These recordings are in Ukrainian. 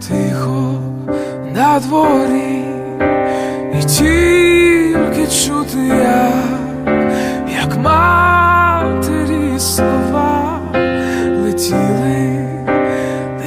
Тихо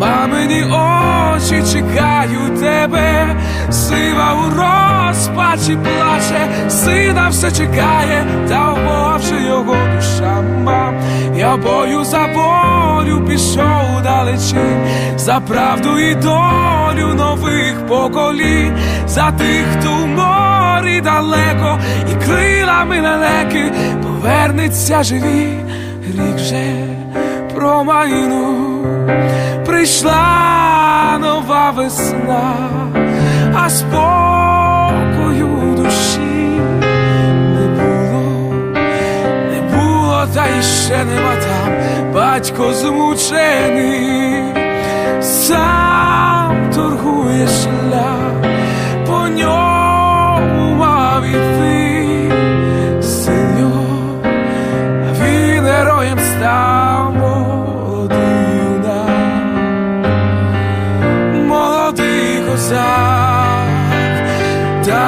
мамині очі чекають тебе, сива у розпачі плаче, сина все чекає, та вмовче його душа. Мам. Я бою за волю пішов далечінь, за правду і долю нових поколінь, за тих, хто в морі далеко, і крилами лелеки повернеться живі, рік вже промайнув, прийшла нова весна, а спокою душі не було. Не було, та ще нема там. Батько змучений, сам торгує шлях, по ньому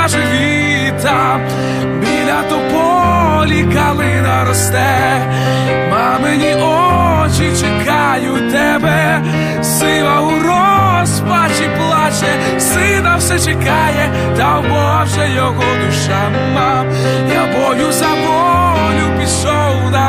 повернуться живі там. Біля тополі калина росте, мамині очі чекають тебе, сива у розпачі плаче, сина все чекає, та Боже його душа мам. Я бою за пішов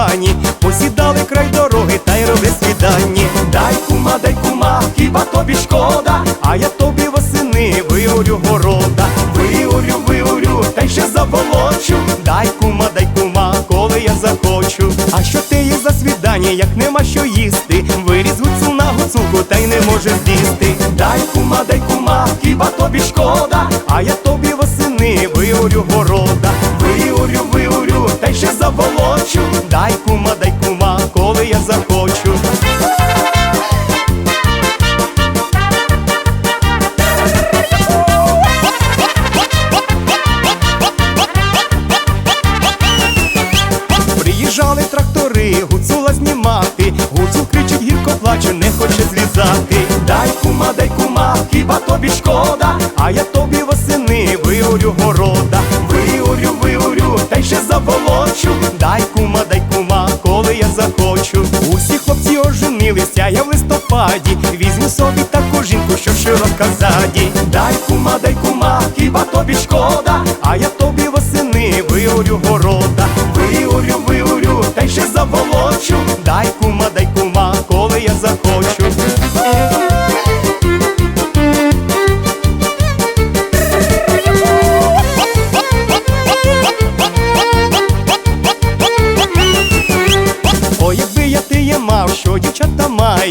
Бані Посідали край дороги та й роблять свіданні. Дай кума, дай кума, хіба тобі шкода, а я тобі восени виорю города. Виорю, виорю, та й ще заволочу. Дай кума, дай кума, коли я захочу. А що ти є за свідання, як нема що їсти? Виріз гуцул на гуцулку, та й не може з'їсти. Дай кума, дай кума, хіба тобі шкода, а я тобі тобі шкода, а я тобі восени виорю города. Виорю, виорю, та й ще заволочу. Дай кума, дай кума, коли я захочу. Усі хлопці оженилися, я в листопаді. Візьму собі таку жінку, що широка ззаді. Дай кума, дай кума, хіба тобі шкода, а я тобі восени виорю города. Виорю,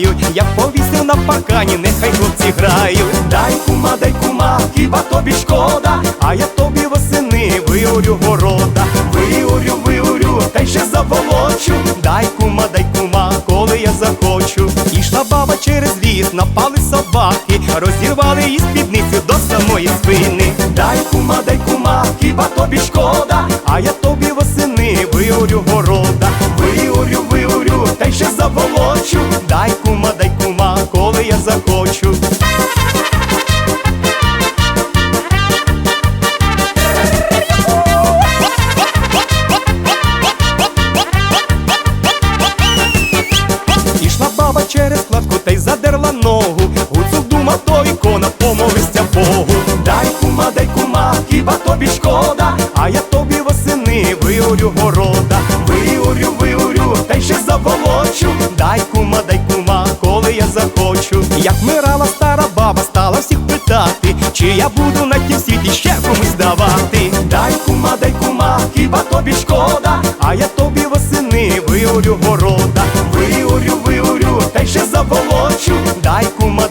мають, я повісив на паркані, нехай хлопці грають. Дай кума, дай кума, хіба тобі шкода, а я тобі восени виорю города, виорю, виорю, та й ще заволочу. Дай кума, дай кума, коли я захочу. Ішла баба через ліс, напали собаки, розірвали її спідницю до самої спини. Дай кума, дай кума, хіба тобі шкода, а я тобі заволочу. Дай кума, дай кума, коли я захочу. Ішла баба через кладку та й задерла хіба тобі шкода, а я тобі восени виорю города, виорю, виорю, та й ще заволочу, дай кума